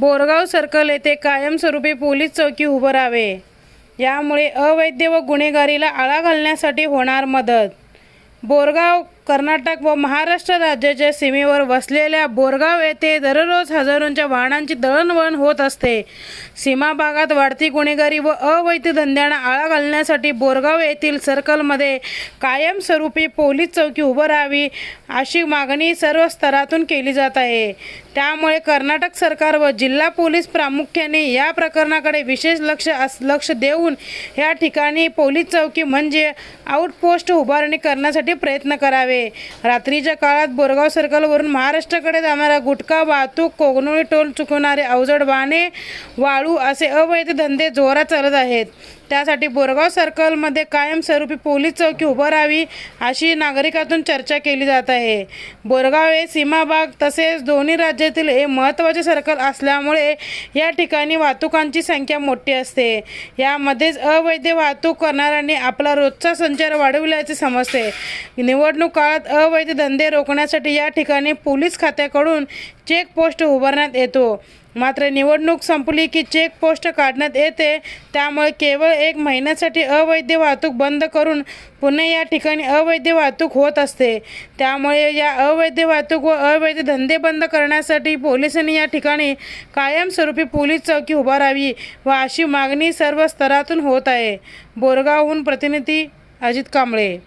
Borgaon circle येथे कायमस्वरूपी police चौकी उभं राहावे. यामुळे अवैध व गुन्हेगारीला आळा घालण्यासाठी होणार मदत. बोरगाव कर्नाटक व महाराष्ट्र राज्याच्या सीमेवर वसलेल्या बोरगाव येथे दररोज हजारोंच्या वाहनांची दळणवळण होत असते. सीमा भागात वाढती गुन्हेगारी व अवैध धंद्यांना आळा घालण्यासाठी बोरगाव येथील सर्कलमध्ये कायमस्वरूपी पोलीस चौकी उभं राहावी अशी मागणी सर्व स्तरातून केली जात आहे. त्यामुळे कर्नाटक सरकार व जिल्हा पोलीस प्रामुख्याने या प्रकरणाकडे विशेष लक्ष लक्ष देऊन या ठिकाणी पोलीस चौकी म्हणजे आउटपोस्ट उभारणी करण्यासाठी प्रयत्न करावे. रात्रीच्या काळात बोरगाव सर्कलवरून महाराष्ट्राकडे जाणारा गुटखा वाहतूक कोगनोळी टोल चुकवणारे अवजड वाहने वाळू असे अवैध धंदे जोरात चालत आहेत. त्यासाठी बोरगाव सर्कलमध्ये कायमस्वरूपी पोलीस चौकी उभं राहावी अशी नागरिकातून चर्चा केली जात आहे. बोरगाव हे सीमाभाग तसेच दोन्ही राज्यातील हे महत्त्वाचे सर्कल असल्यामुळे या ठिकाणी वाहतुकांची संख्या मोठी असते. यामध्येच अवैध वाहतूक करणाऱ्यांनी आपला रोजचा संचार वाढविल्याचे समजते. निवडणूक काळात अवैध धंदे रोखण्यासाठी या ठिकाणी पोलीस खात्याकडून चेकपोस्ट उभारण्यात येतो. मात्र निवडणूक संपली की चेकपोस्ट काढण्यात येते. त्यामुळे केवळ एक महिन्यासाठी अवैध वाहतूक बंद करून पुन्हा या ठिकाणी अवैध वाहतूक होत असते. त्यामुळे या अवैध वाहतूक व अवैध धंदे बंद करण्यासाठी पोलिसांनी या ठिकाणी कायमस्वरूपी पोलीस चौकी उभारावी व अशी मागणी सर्व स्तरातून होत आहे. बोरगावहून प्रतिनिधी अजित कांबळे.